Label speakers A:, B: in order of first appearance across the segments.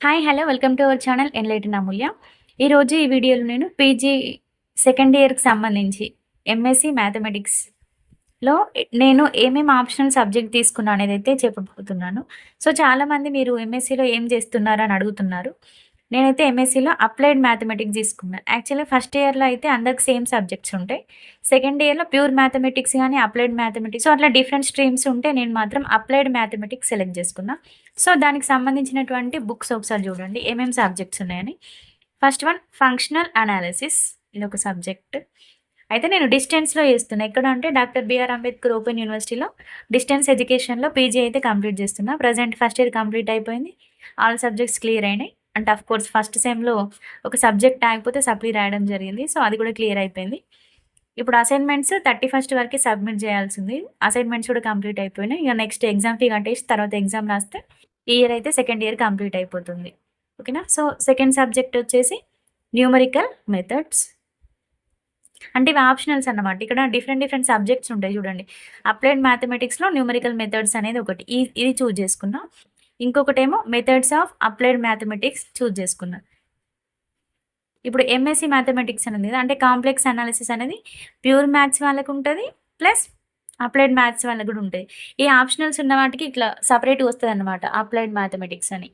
A: Hi hello welcome to our channel enlighten Amulya ఈరోజు ఈ వీడియోలో నేను పీజీ సెకండ్ ఇయర్కి సంబంధించి ఎంఎస్సి మ్యాథమెటిక్స్లో నేను ఏమేమి ఆప్షనల్ సబ్జెక్ట్ తీసుకున్నా అనేది అయితే చెప్పబోతున్నాను. సో చాలామంది మీరు ఎంఎస్సిలో ఏం చేస్తున్నారు అని అడుగుతున్నారు. నేనైతే ఎంఎస్సీలో అప్లైడ్ మ్యాథమెటిక్స్ తీసుకున్నాను యాక్చువల్లీ ఫస్ట్ ఇయర్లో అయితే అందరికి సేమ్ సబ్జెక్ట్స్ ఉంటాయి. సెకండ్ ఇయర్లో ప్యూర్ మ్యాథమెటిక్స్ కానీ అప్లైడ్ మ్యాథమెటిక్స్ సో అట్లా డిఫరెంట్ స్ట్రీమ్స్ ఉంటే నేను మాత్రం అప్లైడ్ మ్యాథమెటిక్స్ సెలెక్ట్ చేసుకున్నా. సో దానికి సంబంధించినటువంటి బుక్స్ ఒకసారి చూడండి ఏమేమి సబ్జెక్ట్స్ ఉన్నాయని. ఫస్ట్ వన్ ఫంక్షనల్ అనాలిసిస్ ఇది ఒక సబ్జెక్ట్ అయితే నేను డిస్టెన్స్లో చేస్తున్నా. ఎక్కడ అంటే డాక్టర్ బిఆర్ అంబేద్కర్ ఓపెన్ యూనివర్సిటీలో డిస్టెన్స్ ఎడ్యుకేషన్లో పీజీ అయితే కంప్లీట్ చేస్తున్నా. ప్రజెంట్ ఫస్ట్ ఇయర్ కంప్లీట్ అయిపోయింది. ఆల్ సబ్జెక్ట్స్ క్లియర్ అయినాయి. అంటే అఫ్ కోర్స్ ఫస్ట్ సెమ్లో ఒక సబ్జెక్ట్ ఆగిపోతే సప్లీ రాయడం జరిగింది. సో అది కూడా క్లియర్ అయిపోయింది. ఇప్పుడు అసైన్మెంట్స్ థర్టీ ఫస్ట్ వరకు సబ్మిట్ చేయాల్సింది. అసైన్మెంట్స్ కూడా కంప్లీట్ అయిపోయినాయి. ఇక నెక్స్ట్ ఎగ్జామ్ ఫీ కట్టేసి తర్వాత ఎగ్జామ్ రాస్తే ఈ ఇయర్ అయితే సెకండ్ ఇయర్ కంప్లీట్ అయిపోతుంది. ఓకేనా? సో సెకండ్ సబ్జెక్ట్ వచ్చేసి న్యూమరికల్ మెథడ్స్. అంటే ఇవి ఆప్షనల్స్ అన్నమాట. ఇక్కడ డిఫరెంట్ డిఫరెంట్ సబ్జెక్ట్స్ ఉంటాయి చూడండి. అప్లైడ్ మ్యాథమెటిక్స్లో న్యూమరికల్ మెథడ్స్ అనేది ఒకటి. ఇది చూజ్ చేసుకున్నాం. ఇంకొకటేమో methods of applied mathematics choose చేసుకున్నారు. ఇప్పుడు ఎంఎస్సి మ్యాథమెటిక్స్ అనేది అంటే కాంప్లెక్స్ అనాలిసిస్ అనేది ప్యూర్ మ్యాథ్స్ వాళ్ళకు ఉంటుంది ప్లస్ అప్లైడ్ మ్యాథ్స్ వాళ్ళకి కూడా ఉంటుంది. ఈ ఆప్షనల్స్ ఉన్న వాటికి ఇట్లా సపరేట్ వస్తుంది అనమాట అప్లైడ్ మ్యాథమెటిక్స్ అని.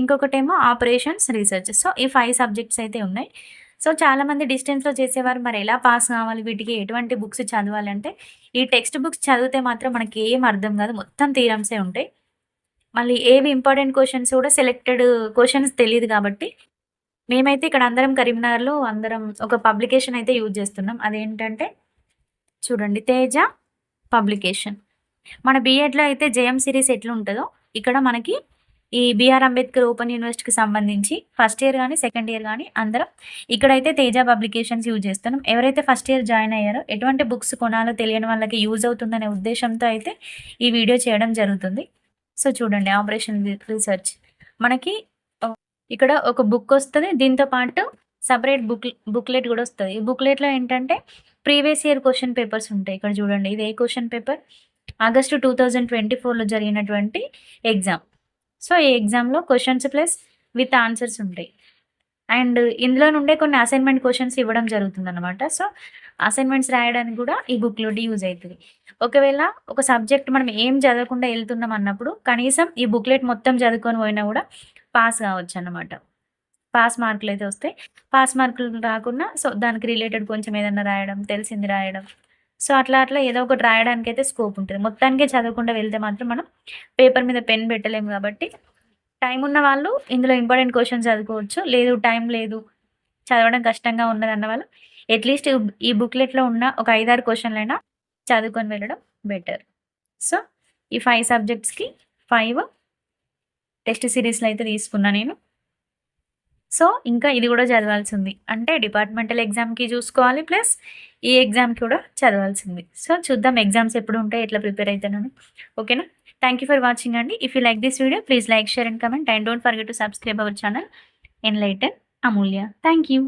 A: ఇంకొకటేమో ఆపరేషన్స్ రీసెర్చ్ సో ఈ ఫైవ్ సబ్జెక్ట్స్ అయితే ఉన్నాయి. సో చాలామంది డిస్టెన్స్లో చేసేవారు. మరి ఎలా పాస్ కావాలి? వీటికి ఎటువంటి బుక్స్ చదవాలంటే ఈ టెక్స్ట్ బుక్స్ చదివితే మాత్రం మనకి ఏం అర్థం కాదు. మొత్తం థీరమ్సే ఉంటాయి. మళ్ళీ ఏవి ఇంపార్టెంట్ క్వశ్చన్స్ కూడా సెలెక్టెడ్ క్వశ్చన్స్ తెలియదు కాబట్టి మేమైతే ఇక్కడ అందరం కరీంనగర్లో అందరం ఒక పబ్లికేషన్ అయితే యూజ్ చేస్తున్నాం. అదేంటంటే చూడండి తేజ పబ్లికేషన్. మన బీఎడ్లో అయితే జయం సిరీస్ ఎట్లా ఉంటుందో ఇక్కడ మనకి ఈ బీఆర్ అంబేద్కర్ ఓపెన్ యూనివర్సిటీకి సంబంధించి ఫస్ట్ ఇయర్ కానీ సెకండ్ ఇయర్ కానీ అందరం ఇక్కడైతే తేజ పబ్లికేషన్స్ యూజ్ చేస్తున్నాం. ఎవరైతే ఫస్ట్ ఇయర్ జాయిన్ అయ్యారో ఎటువంటి బుక్స్ కొనాలో తెలియని వాళ్ళకి యూజ్ అవుతుందనే ఉద్దేశంతో అయితే ఈ వీడియో చేయడం జరుగుతుంది. సో చూడండి ఆపరేషన్ రీసెర్చ్. మనకి ఇక్కడ ఒక బుక్ వస్తుంది. దీంతో పాటు సపరేట్ బుక్ బుక్లెట్ కూడా వస్తుంది. ఈ బుక్లెట్లో ఏంటంటే ప్రీవియస్ ఇయర్ క్వశ్చన్ పేపర్స్ ఉంటాయి. ఇక్కడ చూడండి ఇది a question paper August two thousand twenty ఫోర్లో జరిగినటువంటి ఎగ్జామ్ సో ఈ ఎగ్జామ్లో క్వశ్చన్స్ ప్లస్ విత్ ఆన్సర్స్ ఉంటాయి. అండ్ ఇందులో నుండే కొన్ని అసైన్మెంట్ క్వశ్చన్స్ ఇవ్వడం జరుగుతుంది అనమాట సో అసైన్మెంట్స్ రాయడానికి కూడా ఈ బుక్లో యూజ్ అవుతుంది. ఒకవేళ ఒక సబ్జెక్ట్ మనం ఏం చదవకుండా వెళ్తున్నాం అన్నప్పుడు కనీసం ఈ బుక్లెట్ మొత్తం చదువుకొని పోయినా కూడా పాస్ కావచ్చు అన్నమాట పాస్ మార్కులు అయితే వస్తాయి. పాస్ మార్కులు రాకుండా సో దానికి రిలేటెడ్ కొంచెం ఏదైనా రాయడం తెలిసింది రాయడం సో అట్లా అట్లా ఏదో ఒకటి రాయడానికి అయితే స్కోప్ ఉంటుంది. మొత్తానికే చదవకుండా వెళ్తే మాత్రం మనం పేపర్ మీద పెన్ పెట్టలేము కాబట్టి టైం ఉన్న వాళ్ళు ఇందులో ఇంపార్టెంట్ క్వశ్చన్స్ చదువుకోవచ్చు. లేదు టైం లేదు చదవడం కష్టంగా ఉన్నది అన్నవాళ్ళు అట్లీస్ట్ ఈ బుక్లెట్లో ఉన్న ఒక ఐదారు క్వశ్చన్లైనా చదువుకొని వెళ్ళడం బెటర్ సో ఈ ఫైవ్ సబ్జెక్ట్స్కి ఫైవ్ టెస్ట్ సిరీస్లో అయితే తీసుకున్నా నేను. సో ఇంకా ఇది కూడా చదవాల్సింది. అంటే డిపార్ట్మెంటల్ ఎగ్జామ్కి చూసుకోవాలి ప్లస్ ఈ ఎగ్జామ్కి కూడా చదవాల్సింది. సో చూద్దాం ఎగ్జామ్స్ ఎప్పుడు ఉంటాయి ఎట్లా ప్రిపేర్ అవుతాను ఓకేనా? థ్యాంక్ యూ ఫర్ వాచింగ్ అండి. If you like this video please like share and comment and don't forget to subscribe our channel enlighten Amulya thank you